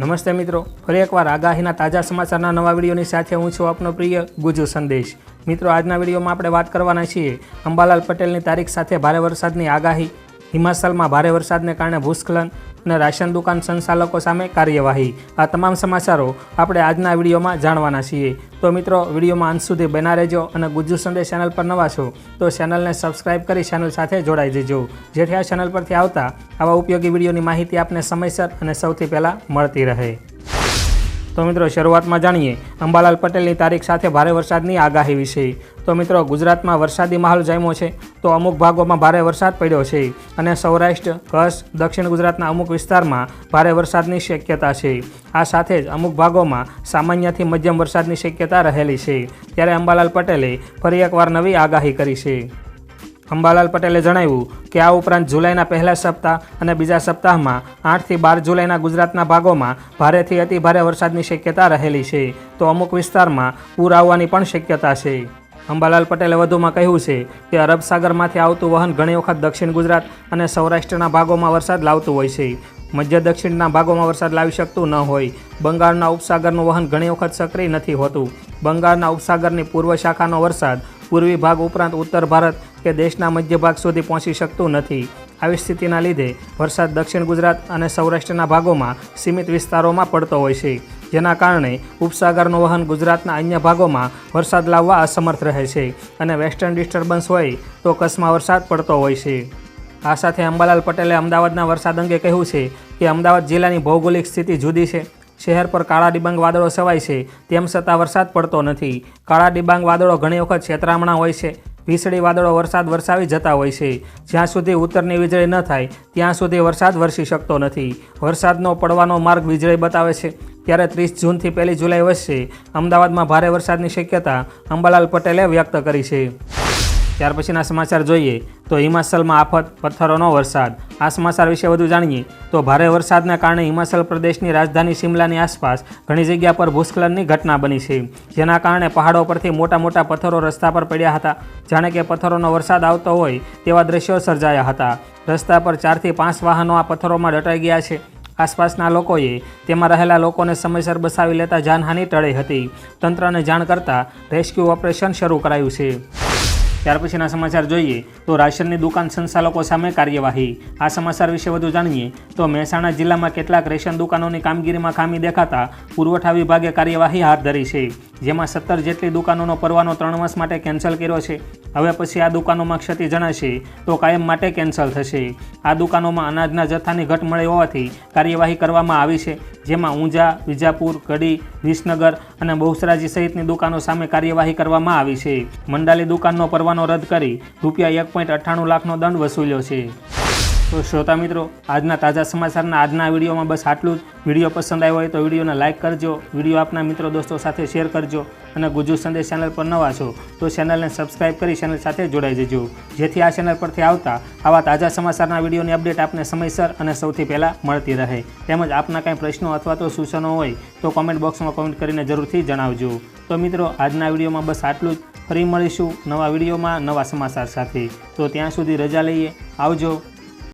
નમસ્તે મિત્રો, ફરી એકવાર આગાહીના તાજા સમાચારના નવા વિડીયોની સાથે હું છું આપનો પ્રિય ગુજુ સંદેશ. મિત્રો, આજના વિડીયોમાં આપણે વાત કરવાના છીએ અંબાલાલ પટેલની તારીખ સાથે ભારે વરસાદની આગાહી હિમાચલમાં ભારે વરસાદને કારણે ભૂસ્ખલન અને રાશન દુકાન સંચાલકો સામે કાર્યવાહી. આ તમામ સમાચારો આપણે આજના વિડીયોમાં જાણવાના છીએ. તો મિત્રો, વિડીયોમાં અંત સુધી બના રહેજો અને ગુજ્જુ સંદેશ ચેનલ પર નવા છો, તો ચેનલને સબસ્ક્રાઇબ કરી ચેનલ સાથે જોડાઈ દેજો જેથી આ ચેનલ પરથી આવતા આવા ઉપયોગી વિડીયોની માહિતી આપને સમયસર અને સૌથી પહેલાં મળતી રહે. તો મિત્રો, શરૂઆતમાં જાણીએ, અંબાલાલ પટેલની તારીખ સાથે ભારે વરસાદની આગાહી વિશે. તો મિત્રો, ગુજરાતમાં વરસાદી માહોલ જામ્યો છે, તો અમુક ભાગોમાં ભારે વરસાદ પડ્યો છે અને સૌરાષ્ટ્ર, કચ્છ, દક્ષિણ ગુજરાતના અમુક વિસ્તારમાં ભારે વરસાદની શક્યતા છે. આ સાથે જ અમુક ભાગોમાં સામાન્યથી મધ્યમ વરસાદની શક્યતા રહેલી છે. ત્યારે અંબાલાલ પટેલે ફરી એકવાર નવી આગાહી કરી છે. અંબાલાલ પટેલે જણાવ્યું કે આ ઉપરાંત જુલાઈના પહેલા સપ્તાહ અને બીજા સપ્તાહમાં આઠથી બાર જુલાઈના ગુજરાતના ભાગોમાં ભારેથી અતિ ભારે વરસાદની શક્યતા રહેલી છે. તો અમુક વિસ્તારમાં પૂર આવવાની પણ શક્યતા છે. અંબાલાલ પટેલે વધુમાં કહ્યું છે કે અરબ સાગરમાંથી આવતું વહન ઘણી વખત દક્ષિણ ગુજરાત અને સૌરાષ્ટ્રના ભાગોમાં વરસાદ લાવતું હોય છે. મધ્ય દક્ષિણના ભાગોમાં વરસાદ લાવી શકતું ન હોય. બંગાળના ઉપસાગરનું વહન ઘણી વખત સક્રિય નથી હોતું. બંગાળના ઉપસાગરની પૂર્વ શાખાનો વરસાદ પૂર્વી ભાગ ઉપરાંત ઉત્તર ભારત કે દેશના મધ્ય ભાગ સુધી પહોંચી શકતું નથી. આવી સ્થિતિના લીધે વરસાદ દક્ષિણ ગુજરાત અને સૌરાષ્ટ્રના ભાગોમાં સીમિત વિસ્તારોમાં પડતો હોય છે. જેના કારણે ઉપસાગરનું વહન ગુજરાતના અન્ય ભાગોમાં વરસાદ લાવવા અસમર્થ રહે છે અને વેસ્ટર્ન ડિસ્ટર્બન્સ હોય તો કચ્છમાં વરસાદ પડતો હોય છે. આ સાથે અંબાલાલ પટેલે અમદાવાદના વરસાદ અંગે કહ્યું છે કે અમદાવાદ જિલ્લાની ભૌગોલિક સ્થિતિ જુદી છે. શહેર પર કાળા ડિબાંગ વાદળો સેવાય છે, તેમ છતાં વરસાદ પડતો નથી. કાળા ડિબાંગ વાદળો ઘણી વખત છેતરામણા હોય છે. ભીસળી વાદળો વરસાદ વરસાવી જતા હોય છે. જ્યાં સુધી ઉત્તરની વીજળી ન થાય, ત્યાં સુધી વરસાદ વરસી શકતો નથી. વરસાદનો પડવાનો માર્ગ વીજળી બતાવે છે. ત્યારે ત્રીસ જૂનથી પહેલી જુલાઈ વચ્ચે અમદાવાદમાં ભારે વરસાદની શક્યતા અંબાલાલ પટેલે વ્યક્ત કરી છે. ત્યાર પછીના સમાચાર જોઈએ તો હિમાચલમાં આફત, પથ્થરોનો વરસાદ. આ સમાચાર વિશે વધુ જાણીએ તો ભારે વરસાદના કારણે હિમાચલ પ્રદેશની રાજધાની શિમલાની આસપાસ ઘણી જગ્યા પર ભૂસ્ખલનની ઘટના બની છે. જેના કારણે પહાડો પરથી મોટા મોટા પથ્થરો રસ્તા પર પડ્યા હતા. જાણે કે પથ્થરોનો વરસાદ આવતો હોય તેવા દ્રશ્યો સર્જાયા હતા. રસ્તા પર ચારથી પાંચ વાહનો આ પથ્થરોમાં દટાઈ ગયા છે. આસપાસના લોકોએ તેમાં રહેલા લોકોને સમયસર બસાવી લેતા જાનહાનિ ટળી હતી. તંત્રને જાણ કરતાં રેસ્ક્યુ ઓપરેશન શરૂ કરાયું છે. ત્યાર પછીના સમાચાર જોઈએ તો રાશનની દુકાન સંચાલકો સામે કાર્યવાહી. આ સમાચાર વિશે વધુ જાણીએ તો મહેસાણા જિલ્લામાં કેટલાક રેશન દુકાનોની કામગીરીમાં ખામી દેખાતા પુરવઠા વિભાગે કાર્યવાહી હાથ ધરી છે, જેમાં સત્તર જેટલી દુકાનોનો પરવાનો ત્રણ માસ માટે કેન્સલ કર્યો છે. હવે પછી આ દુકાનોમાં ક્ષતિ જણાશે તો કાયમ માટે કેન્સલ થશે. આ દુકાનોમાં અનાજના જથ્થાની ઘટ મળી હોવાથી કાર્યવાહી કરવામાં આવી છે. જેમાં ઊંઝા, વિજાપુર, કડી, વિસનગર અને બહુસરાજી સહિતની દુકાનો સામે કાર્યવાહી કરવામાં આવી છે. મંડાલી દુકાનનો પરવાનો રદ કરી રૂપિયા એક પોઈન્ટ અઠ્ઠાણું લાખનો દંડ વસૂલ્યો છે. તો શ્રોતા મિત્રો, આજના તાજા સમાચારના આજના વિડીયોમાં બસ આટલું જ. વીડિયો પસંદ આવ્યો હોય તો વિડીયોને લાઇક કરજો, વીડિયો આપના મિત્રો દોસ્તો સાથે શેર કરજો અને ગુજુ સંદેશ ચેનલ પર નવા છો તો ચેનલને સબસ્ક્રાઇબ કરી ચેનલ સાથે જોડાઈ જજો. જેથી આ ચેનલ પરથી આવતા આવા તાજા સમાચારના વિડીયોની અપડેટ આપને સમયસર અને સૌથી પહેલાં મળતી રહે. તેમજ આપના કંઈ પ્રશ્નો અથવા તો સૂચનો હોય તો કોમેન્ટ બોક્સમાં કોમેન્ટ કરીને જરૂરથી જણાવજો. તો મિત્રો, આજના વિડીયોમાં બસ આટલું જ. ફરી મળીશું નવા વિડીયોમાં નવા સમાચાર સાથે. તો ત્યાં સુધી રજા લઈએ. આવજો.